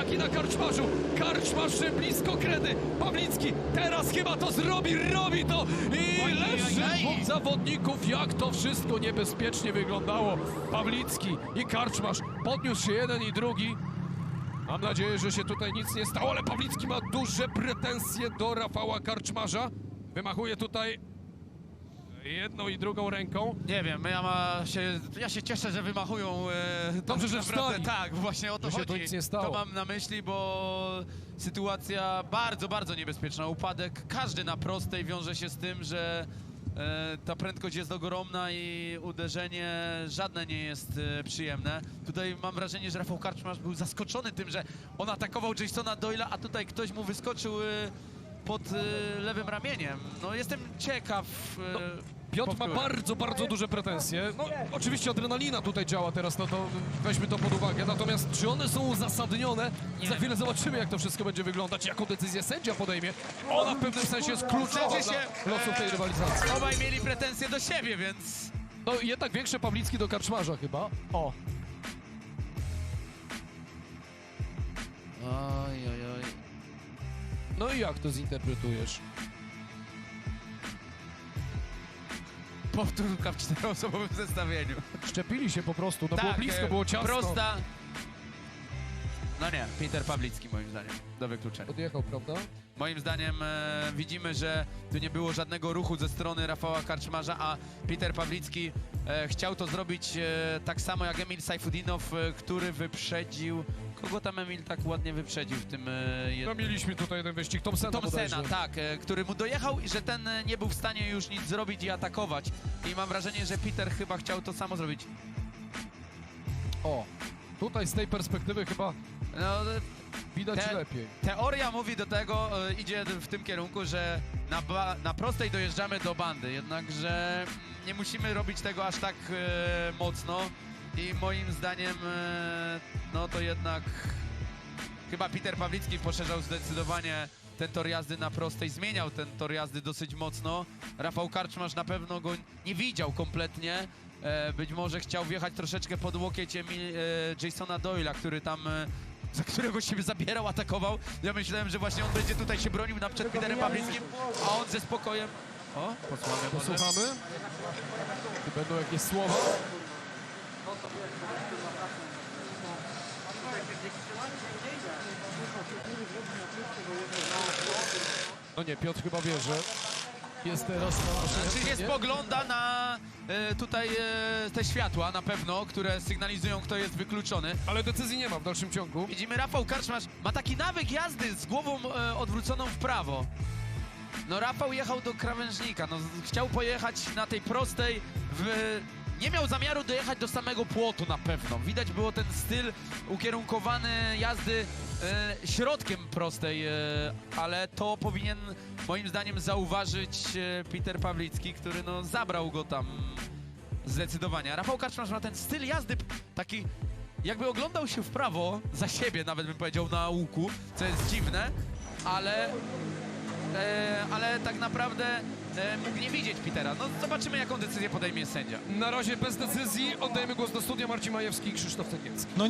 ataki na karczmarzu. Karczmarz blisko kredy. Pawlicki teraz chyba to zrobi, robi to i leży dwóch zawodników. Jak to wszystko niebezpiecznie wyglądało. Pawlicki i karczmarz podniósł się jeden i drugi. Mam nadzieję, że się tutaj nic nie stało, ale Pawlicki ma duże pretensje do Rafała Karczmarza. Wymachuje tutaj jedną i drugą ręką. Nie wiem, ja, ma się, ja się cieszę, że wymachują. E, Dobrze, tak że naprawdę- wstali. Tak, właśnie o to Że się chodzi. nic nie stało. To mam na myśli, bo sytuacja bardzo, bardzo niebezpieczna. Upadek każdy na prostej wiąże się z tym, że e, ta prędkość jest ogromna i uderzenie żadne nie jest e, przyjemne. Tutaj mam wrażenie, że Rafał Karczmarz był zaskoczony tym, że on atakował Jasona Doyla, a tutaj ktoś mu wyskoczył e, pod e, lewym ramieniem. No jestem ciekaw. e, No, Piotr ma bardzo, bardzo duże pretensje. No, oczywiście adrenalina tutaj działa teraz, no to weźmy to pod uwagę. Natomiast czy one są uzasadnione? Nie. Za chwilę zobaczymy, jak to wszystko będzie wyglądać, jaką decyzję sędzia podejmie. Ona w pewnym sensie jest kluczowa Sędzie dla się, losów tej e, rywalizacji. Obaj mieli pretensje do siebie, więc No jednak większe Pawlicki do Karczmarza chyba. O, oj. No i jak to zinterpretujesz? Powtórka w czteroosobowym zestawieniu. Szczepili się po prostu, no było blisko, e, było ciasno. Prosta. No nie, Peter Pawlicki moim zdaniem, do wykluczenia. Odjechał, prawda? Moim zdaniem e, widzimy, że tu nie było żadnego ruchu ze strony Rafała Karczmarza, a Peter Pawlicki e, chciał to zrobić e, tak samo jak Emil Sajfudinow, e, który wyprzedził... Kogo tam Emil tak ładnie wyprzedził w tym e, No jednym... mieliśmy tutaj jeden wyścig Thompsona Thompsona, bodajże. tak, e, który mu dojechał i że ten e, nie był w stanie już nic zrobić i atakować. I mam wrażenie, że Peter chyba chciał to samo zrobić. O, tutaj z tej perspektywy chyba No, e, widać Te- lepiej. teoria mówi do tego, e, idzie w tym kierunku, że na, ba- na prostej dojeżdżamy do bandy, jednakże nie musimy robić tego aż tak e, mocno i moim zdaniem e, no to jednak chyba Peter Pawlicki poszerzał zdecydowanie ten tor jazdy na prostej, zmieniał ten tor jazdy dosyć mocno. Rafał Karczmarz na pewno go nie widział kompletnie. E, być może chciał wjechać troszeczkę pod łokieć Emil, e, Jasona Doyla, który tam, e, za którego siebie zabierał, atakował. Ja myślałem, że właśnie on będzie tutaj się bronił na przed Peterem Pawlickim, a on ze spokojem... O, posłuchamy. Posłuchamy? Czy będą jakieś słowa? No nie, Piotr chyba wie, że jest teraz na naszej Czy nie spogląda na tutaj e, te światła na pewno, które sygnalizują, kto jest wykluczony. Ale decyzji nie ma w dalszym ciągu. Widzimy, Rafał Karczmarz ma taki nawyk jazdy z głową e, odwróconą w prawo. No Rafał jechał do krawężnika, no chciał pojechać na tej prostej w... Nie miał zamiaru dojechać do samego płotu na pewno. Widać było ten styl ukierunkowany jazdy e, środkiem prostej, e, ale to powinien moim zdaniem zauważyć e, Peter Pawlicki, który no zabrał go tam zdecydowanie. Rafał Kaczmarz ma ten styl jazdy taki jakby oglądał się w prawo, za siebie nawet bym powiedział na łuku, co jest dziwne, ale e, ale tak naprawdę e, mógł nie widzieć Petera. No zobaczymy jaką decyzję podejmie sędzia. Na razie bez decyzji. Oddajemy głos do studia. Marcin Majewski i Krzysztof Cegielski. No nie